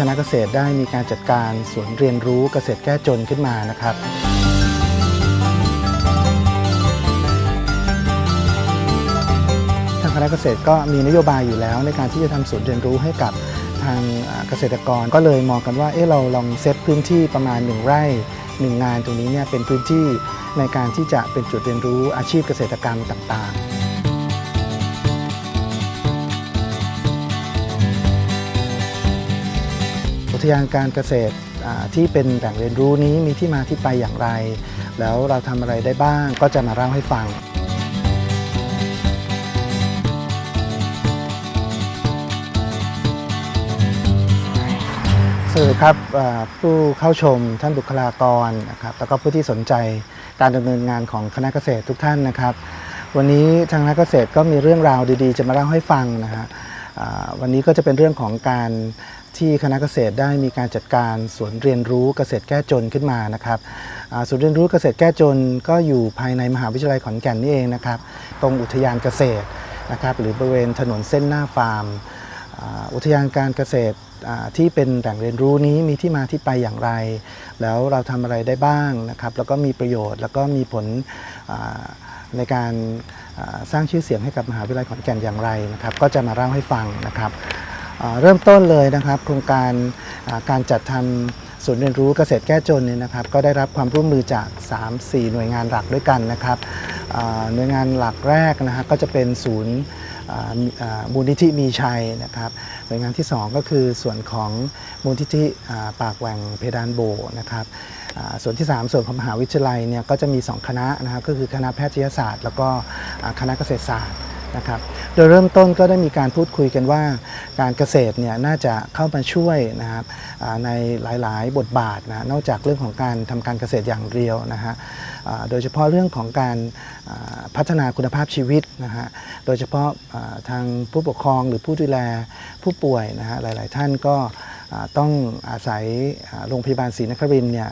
คณะเกษตรได้มีการจัดการศูนเรียนรู้เกษตรแก้จนขึ้นมานะครับทางคณะเกษตรก็มีนโยบายอยู่แล้ว ในการที่จะทำศูนย์เรียนรู้ให้กับทางเกษตรกรก็เลยมองกันว่าเอ๊ะเราลองเซตพื้นที่ประมาณ 1 ไร่ 1 งานตรงนี้เนี่ยเป็นพื้นที่ในการที่จะเป็นจุดเรียนรู้อาชีพเกษตรกรรมต่างๆ ทยานการเกษตรอ่าที่เป็นแหล่งเรียนรู้นี้มีที่มาที่ไปอย่างไร แล้วเราทำอะไรได้บ้างก็จะมาเล่าให้ฟังสวัสดีครับอ่าผู้เข้าชมท่านบุคลากรนะครับแล้วก็ผู้ที่สนใจการดำเนินงานของคณะเกษตรทุกท่านนะครับ วันนี้ทางคณะเกษตรก็มีเรื่องราวดีๆ จะมาเล่าให้ฟังนะฮะอ่าวันนี้ก็จะเป็นเรื่องของการ ที่คณะเกษตรได้มีการจัดการศูนเรียนรู้เกษตรแก้จนขึ้นมานะครับอ่าศูนย์เรียนรู้เกษตรแก้จนก็อยู่ภายในมหาวิทยาลัยขอนแก่นนี่เองนะครับ ตรงอุทยานเกษตรนะครับหรือบริเวณถนนเส้นหน้าฟาร์มอุทยานการเกษตรที่เป็นแหล่งเรียนรู้นี้มีที่มาที่ไปอย่างไร แล้วเราทำอะไรได้บ้างนะครับ แล้วก็มีประโยชน์แล้วก็มีผลในการสร้างชื่อเสียงให้กับมหาวิทยาลัยขอนแก่นอย่างไรนะครับ ก็จะมาเล่าให้ฟังนะครับ เริ่มต้นเลยนะครับ โครงการการจัดทำศูนย์เรียนรู้เกษตรแก้จนเนี่ยนะครับ ก็ได้รับความร่วมมือจาก 3-4 หน่วยงานหลักด้วยกันนะครับหน่วยงานหลักแรกนะฮะก็จะเป็นศูนย์มูลนิธิมีชัยนะครับหน่วยงานที่ 2 ก็คือส่วนของมูลนิธิปากแหว่งเพดานโบนะครับส่วนที่ 3 ส่วนของมหาวิทยาลัยเนี่ยก็จะมี 2 คณะนะครับก็คือคณะแพทยศาสตร์ แล้วก็คณะเกษตรศาสตร์ นะครับ โดยเริ่มต้นก็ได้มีการพูดคุยกันว่า การเกษตรเนี่ยน่าจะเข้ามาช่วยนะครับอ่าในหลาย ๆ บทบาทนะนอกจากเรื่องของการทำการเกษตรอย่างเดียวนะฮะโดยเฉพาะเรื่องของการพัฒนาคุณภาพชีวิตนะฮะโดยเฉพาะทางผู้ปกครองหรือผู้ดูแลผู้ป่วยนะฮะหลาย ๆ ท่านก็ต้องอาศัยโรงพยาบาลศรีนครินเนี่ย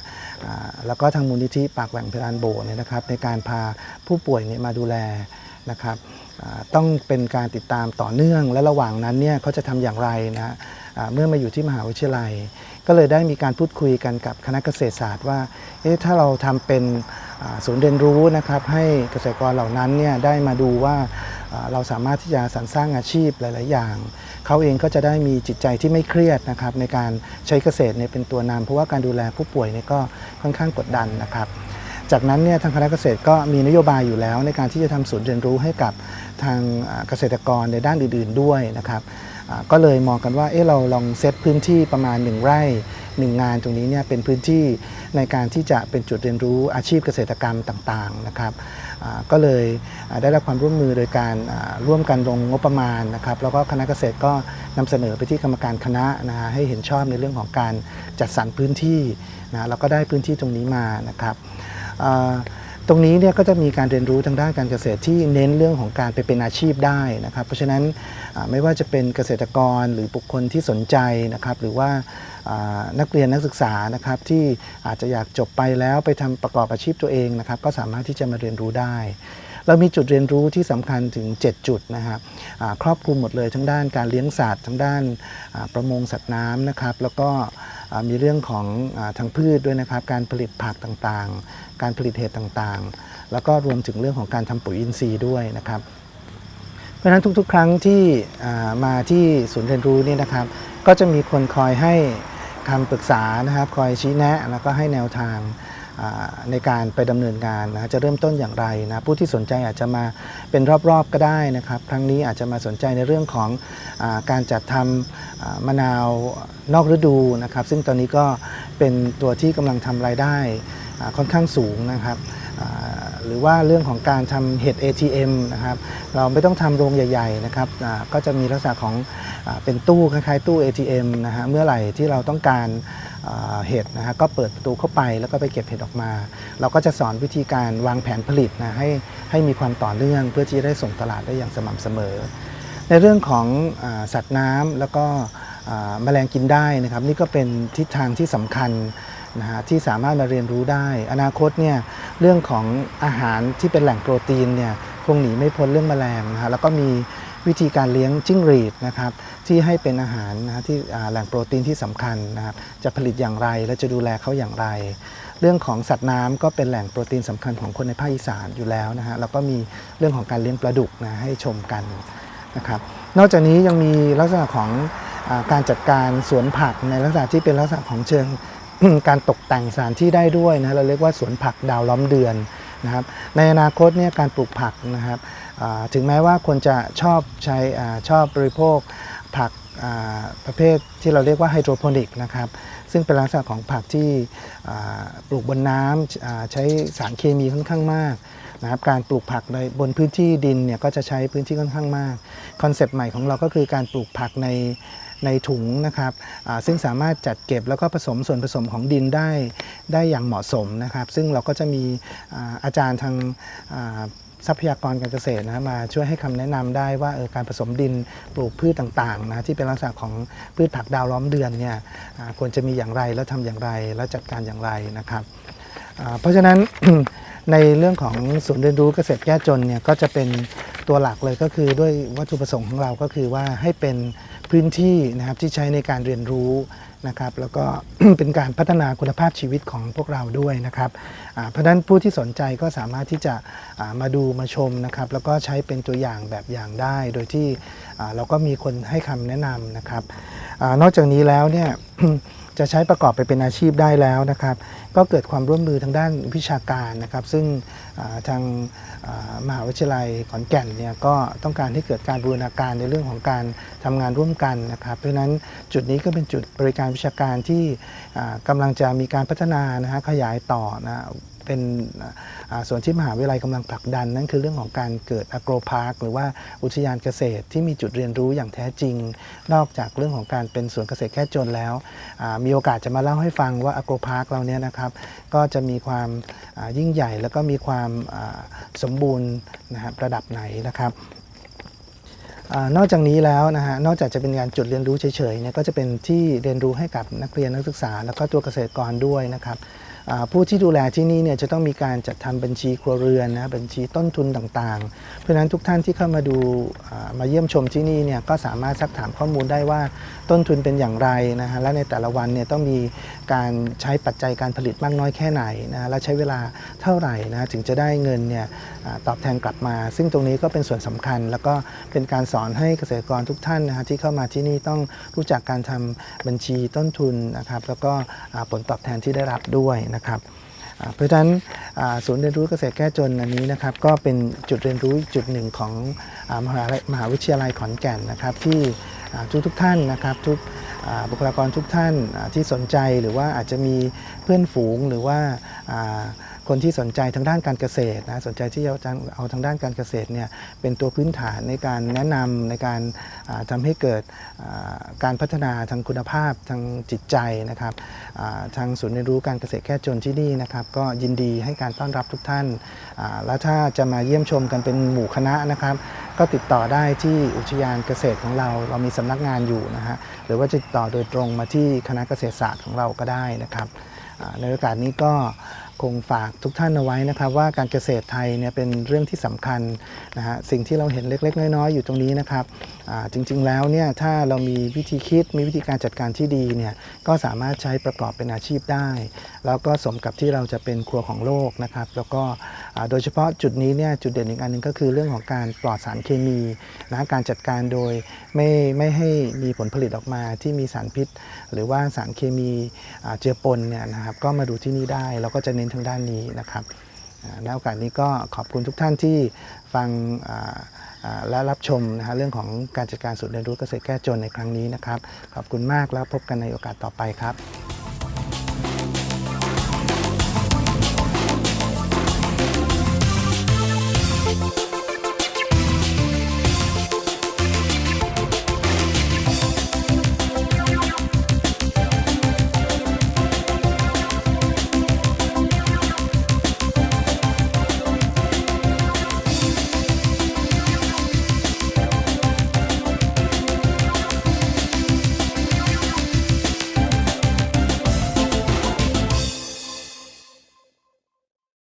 แล้วก็ทางมูลนิธิปากแหว่งเพดานโบเนี่ยนะครับในการพาผู้ป่วยเนี่ยมาดูแลนะครับ ต้องเป็นการติดตามต่อเนื่อง และระหว่างนั้นเนี่ยเขาจะทำอย่างไรนะฮะเมื่อมาอยู่ที่มหาวิทยาลัย ก็เลยได้มีการพูดคุยกันกับคณะเกษตรศาสตร์ว่าถ้าเราทำเป็นศูนย์เรียนรู้นะครับให้เกษตรกรเหล่านั้นเนี่ยได้มาดูว่าอ่าเราสามารถที่จะสรรสร้างอาชีพหลาย ๆ อย่าง เขาเองก็จะได้มีจิตใจที่ไม่เครียดนะครับในการใช้เกษตรเนี่ยเป็นตัวนำเพราะว่าการดูแลผู้ป่วยเนี่ยก็ค่อนข้างกดดันนะครับ จากนั้นเนี่ยทางคณะเกษตรก็มีนโยบายอยู่แล้ว ในการที่จะทำศูนย์เรียนรู้ให้กับทางเกษตรกรในด้านอื่น ๆด้วยนะครับก็เลยมองกันว่าเอ๊ะเราลองเซตพื้นที่ประมาณ 1 ไร่ 1 งานตรงนี้เนี่ยเป็นพื้นที่ในการที่จะเป็นจุดเรียนรู้อาชีพเกษตรกรรมต่างๆนะครับก็เลยได้รับความร่วมมือโดยการร่วมกันลงงบประมาณนะครับแล้วก็คณะเกษตรก็นำเสนอไปที่กรรมการคณะนะฮะให้เห็นชอบในเรื่องของการจัดสรรพื้นที่นะเราก็ได้พื้นที่ตรงนี้มานะครับ ตรงนี้เนี่ยก็จะมีการเรียนรู้ทางด้านการเกษตรที่เน้นเรื่องของการไปเป็นอาชีพได้นะครับ เพราะฉะนั้นไม่ว่าจะเป็นเกษตรกรหรือบุคคลที่สนใจนะครับ หรือว่าอ่านักเรียนนักศึกษานะครับที่อาจจะอยากจบไปแล้วไปทำประกอบอาชีพตัวเองนะครับ ก็สามารถที่จะมาเรียนรู้ได้ เรามีจุดเรียนรู้ที่สำคัญถึง 7 จุดนะครับครอบคลุมหมดเลยทั้งด้านการเลี้ยงสัตว์ทั้งด้านประมงสัตว์น้ำนะครับแล้วก็มีเรื่องของอทางพืชด้วยนะครับการผลิตผักต่างๆ การผลิตเห็ดต่างๆ แล้วก็รวมถึงเรื่องของการทำปุ๋ยอินทรีย์ด้วยนะครับ เพราะฉะนั้นทุกๆ ครั้งที่มาที่ศูนย์เรียนรู้นี่นะครับ ก็จะมีคนคอยให้คำปรึกษานะครับ คอยชี้แนะแล้วก็ให้แนวทาง ในการไปดำเนินงานนะจะเริ่มต้นอย่างไรนะผู้ที่สนใจอาจจะมาเป็นรอบๆก็ได้นะครับ ครั้งนี้อาจจะมาสนใจในเรื่องของอการจัดทำอ่ามะนาวนอกฤดูนะครับ ซึ่งตอนนี้ก็เป็นตัวที่กำลังทำรายได้ค่อนข้างสูงนะครับ หรือว่าเรื่องของการทำเห็ด ATM นะครับเราไม่ต้องทำโรงใหญ่ๆนะครับก็จะมีลักษณะของอเป็นตู้คล้ายๆตู้ ATM นะฮะเมื่อไหร่ที่เราต้องการเห็ดนะฮะก็เปิดประตูเข้าไปแล้วก็ไปเก็บเห็ดออกมา เราก็จะสอนวิธีการวางแผนผลิตนะให้ให้มีความต่อเนื่องเพื่อที่จะได้ส่งตลาดได้อย่างสม่ำเสมอ ในเรื่องของอสัตว์น้ำแล้วก็แมลงกินได้นะครับ นี่ก็เป็นทิศทางที่สำคัญ นะฮะที่สามารถมาเรียนรู้ได้ อนาคตเนี่ยเรื่องของอาหารที่เป็นแหล่งโปรตีนเนี่ยคงหนีไม่พ้นเรื่องแมลงนะฮะแล้วก็มีวิธีการเลี้ยงจิ้งหรีดนะครับที่ให้เป็นอาหารนะฮะที่แหล่งโปรตีนที่สำคัญนะครับจะผลิตอย่างไรและจะดูแลเขาอย่างไร เรื่องของสัตว์น้ำก็เป็นแหล่งโปรตีนสำคัญของคนในภาคอีสานอยู่แล้วนะฮะแล้วก็มีเรื่องของการเลี้ยงปลาดุกนะให้ชมกันนะครับนอกจากนี้ยังมีลักษณะของการจัดการสวนผักในลักษณะที่เป็นลักษณะของเชิง การตกแต่งสถานที่ได้ด้วยนะเราเรียกว่าสวนผักดาวล้อมเดือนนะครับในอนาคตเนี่ยการปลูกผักนะครับถึงแม้ว่าคนจะชอบใช้อชอบบริโภคผักประเภทที่เราเรียกว่าไฮโดรโปนิกนะครับซึ่งเป็นลักษณะของผักที่ปลูกบนน้ำใช้สารเคมีค่อนข้างมาก นะครับการปลูกผักในบนพื้นที่ดินเนี่ยก็จะใช้พื้นที่ค่อนข้างมากคอนเซปต์ใหม่ของเราก็คือการปลูกผักในในถุงนะครับซึ่งสามารถจัดเก็บแล้วก็ผสมส่วนผสมของดินได้ได้อย่างเหมาะสมนะครับ ซึ่งเราก็จะมีอาอาจารย์ทางทรัพยากรการเกษตรนะมาช่วยให้คำแนะนำได้ว่าออการผสมดินปลูกพืชต่างๆนะที่เป็นลักษณะของพืชผักดาวล้อมเดือนเนี่ยควรจะมีอย่างไรแล้วทำอย่างไรแล้วจัดการอย่างไรนะครับเพราะฉะนั้น ในเรื่องของศูนย์เรียนรู้เกษตรแก้จนเนี่ยก็จะเป็นตัวหลักเลยก็คือด้วยวัตถุประสงค์ของเราก็คือว่าให้เป็นพื้นที่นะครับที่ใช้ในการเรียนรู้นะครับแล้วก็เป็นการพัฒนาคุณภาพชีวิตของพวกเราด้วยนะครับเพราะฉะนั้นผู้ที่สนใจก็สามารถที่จะามาดูมาชมนะครับแล้วก็ใช้เป็นตัวอย่างแบบอย่างได้ โดยที่เราก็มีคนให้คำแนะนำนะครับอนอกจากนี้แล้วเนี่ย จะใช้ประกอบไปเป็นอาชีพได้แล้วนะครับ ก็เกิดความร่วมมือทางด้านวิชาการนะครับ ซึ่งทางมหาวิทยาลัยขอนแก่นเนี่ยก็ต้องการให้เกิดการบูรณาการในเรื่องของการทำงานร่วมกันนะครับ เพราะฉะนั้นจุดนี้ก็เป็นจุดบริการวิชาการที่กำกำลังจะมีการพัฒนานะฮะขยายต่อนะ เป็นส่วนที่มหาวิทยาลัยกำลังผลักดัน นั่นคือเรื่องของการเกิดอโกรพาร์คหรือว่าอุทยานเกษตรที่มีจุดเรียนรู้อย่างแท้จริง นอกจากเรื่องของการเป็นสวนเกษตรแค่จนแล้ว มีโอกาสจะมาเล่าให้ฟังว่าอโกรพาร์คเราเนี่ยนะครับก็จะมีความยิ่งใหญ่แล้วก็มีความสมบูรณ์นะครับระดับไหนนะครับอนอกจากนี้แล้วนะฮะ นอกจากจะเป็นการจุดเรียนรู้เฉยๆเนี่ยก็จะเป็นที่เรียนรู้ให้กับนักเรียนนักศึกษา แล้วก็ตัวเกษตรกรด้วยนะครับ ผู้ที่ดูแลที่นี่เนี่ยจะต้องมีการจัดทำบัญชีครัวเรือนนะบัญชีต้นทุนต่างๆ เพราะฉะนั้นทุกท่านที่เข้ามาดูมาเยี่ยมชมที่นี่เนี่ยก็สามารถซักถามข้อมูลได้ว่าต้นทุนเป็นอย่างไรนะฮะและในแต่ละวันเนี่ยต้องมีการใช้ปัจจัยการผลิตมากน้อยแค่ไหนนะและใช้เวลาเท่าไหร่นะถึงจะได้เงินเนี่ยอตอบแทนกลับมา ซึ่งตรงนี้ก็เป็นส่วนสำคัญ แล้วก็เป็นการสอนให้เกษตรกรทุกท่านนะฮะที่เข้ามาที่นี่ต้องรู้จักการทำบัญชีต้นทุนนะครับแล้วก็ผลตอบแทนที่ได้รับด้วยนะครับเพราะฉะนั้นศูนย์เรียนรู้เกษตรแก้จนอันนี้นะครับก็เป็นจุดเรียนรู้จุดหนึ่งของอมหาลัยมหาวิทยาลัยขอนแก่นนะครับที่ทุกทุกท่านนะครับทุกบุคลากรทุกท่านที่สนใจหรือว่าอาจจะมีเพื่อนฝูงหรือว่าอ่า คนที่สนใจทางด้านการเกษตรนะสนใจที่จะเอาทางด้านการเกษตรเนี่ยเป็นตัวพื้นฐานในการแนะนำในการอ่าทำให้เกิดการพัฒนาทางคุณภาพทางจิตใจนะครับทางศูนย์เรียนรู้การเกษตรแค่จนที่นี่นะครับก็ยินดีให้การต้อนรับทุกท่าน แล้วถ้าจะมาเยี่ยมชมกันเป็นหมู่คณะนะครับ ก็ติดต่อได้ที่อุทยานเกษตรของเรา เรามีสำนักงานอยู่นะฮะหรือว่าจะติดต่อโดยตรงมาที่คณะเกษตรศาสตร์ของเราก็ได้นะครับในโอกาสนี้ก็ คงฝากทุกท่านเอาไว้นะครับ ว่าการเกษตรไทยเนี่ยเป็นเรื่องที่สำคัญนะฮะสิ่งที่เราเห็นเล็ก ๆ น้อยๆอยู่ตรงนี้นะครับจริง ๆ แล้วเนี่ยถ้าเรามีวิธีคิดมีวิธีการจัดการที่ดีเนี่ยก็สามารถใช้ประกอบเป็นอาชีพได้ แล้วก็สมกับที่เราจะเป็นครัวของโลกนะครับ แล้วก็โดยเฉพาะจุดนี้เนี่ยจุดเด่นอีกอันหนึงก็คือเรื่องของการปลอดสารเคมีนะการจัดการโดยไม่ไม่ให้มีผลผลิตออกมาที่มีสารพิษ หรือว่าสารเคมีเจือปนเนี่ยนะครับก็มาดูที่นี่ได้เราก็จะเน้นทางด้านนี้นะครับในโอกาสนี้ก็ขอบคุณทุกท่านที่ฟังและรับชมนะฮะเรื่องของการจัดการศูนย์เรียนรู้เกษตรแก้จนในครั้งนี้นะครับ ขอบคุณมากแล้วพบกันในโอกาสต่อไปครับ